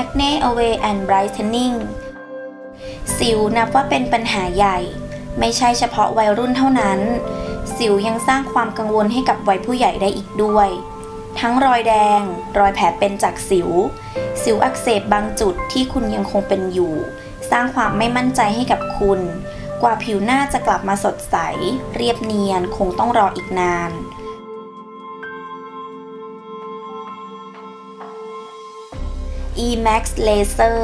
Acne Away and Brightening สิวนับว่าเป็นปัญหาใหญ่ ไม่ใช่เฉพาะวัยรุ่นเท่านั้น สิวยังสร้างความกังวลให้กับวัยผู้ใหญ่ได้อีกด้วย ทั้งรอยแดง รอยแผลเป็นจากสิว สิวอักเสบบางจุดที่คุณยังคงเป็นอยู่ สร้างความไม่มั่นใจให้กับคุณ กว่าผิวหน้าจะกลับมาสดใส เรียบเนียนคงต้องรออีกนาน E-Max Laser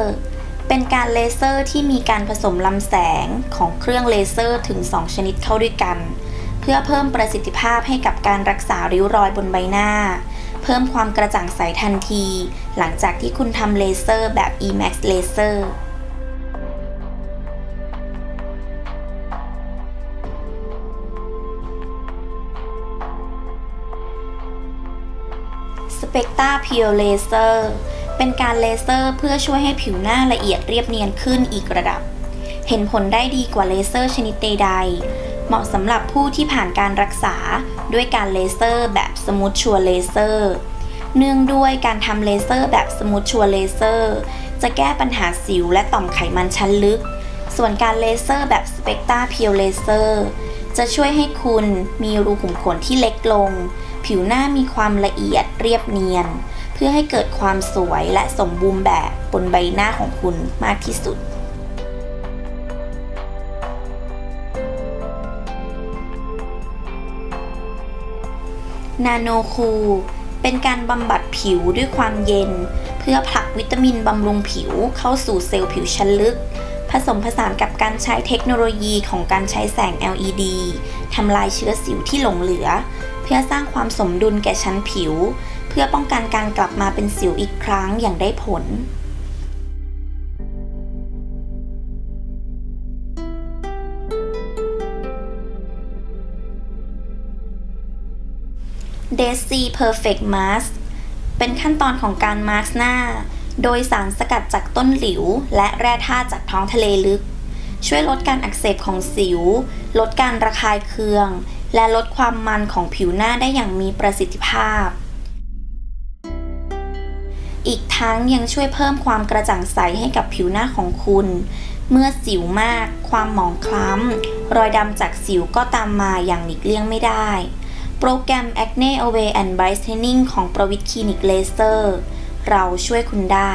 เป็นการเลเซอร์ที่มีการผสมลำแสงของเครื่องเลเซอร์ถึง 2 ชนิดเข้าด้วยกัน เพื่อเพิ่มประสิทธิภาพให้กับการรักษาริ้วรอยบนใบหน้า เพิ่มความกระจ่างใสทันที หลังจากที่คุณทำเลเซอร์แบบ E-Max Laser Spectra Pure Laser เเป็นการเลเซอร์เพื่อช่วยให้ผิวหน้าละเอียดเรียบเนียนขึ้นอีกระดับ เห็นผลได้ดีกว่าเลเซอร์ชนิดใดๆ เหมาะสำหรับผู้ที่ผ่านการรักษาด้วยการเลเซอร์แบบสมูทชัวเลเซอร์ เนื่องด้วยการทำเลเซอร์แบบสมูทชัวเลเซอร์จะแก้ปัญหาสิวและต่อมไขมันชั้นลึก ส่วนการเลเซอร์แบบสเปกตราเพียวเลเซอร์จะช่วยให้คุณมีรูขุมขนที่เล็กลง ผิวหน้ามีความละเอียดเรียบเนียน พื่อให้เกิดความสวยและสมบูรณ์แบบบนใบหน้าของคุณมากที่สุด นาโนคูลเป็นการบำบัดผิวด้วยความเย็น เพื่อผลักวิตามินบำรุงผิวเข้าสู่เซลล์ผิวชั้นลึก ผสมผสานกับการใช้เทคโนโลยีของการใช้แสง LED ทำลายเชื้อสิวที่หลงเหลือ พื่อสร้างความสมดุลแก่ชั้นผิว เพื่อป้องกันการกลับมาเป็นสิวอีกครั้งอย่างได้ผล d e s y Perfect Mask เป็นขั้นตอนของการมาสก์หน้า โดยสารสกัดจากต้นหลิว และแร่ธาตุจากท้องทะเลลึก ช่วยลดการอักเสบของสิว ลดการระคายเคือง และลดความมันของผิวหน้าได้อย่างมีประสิทธิภาพ อีกทั้งยังช่วยเพิ่มความกระจ่างใสให้กับผิวหน้าของคุณ เมื่อสิวมาก ความหมองคล้ำ รอยดำจากสิวก็ตามมาอย่างหลีกเลี่ยงไม่ได้ โปรแกรม Acne Away and Brightening ของประวิทคลินิกเลเซอร์ เราช่วยคุณได้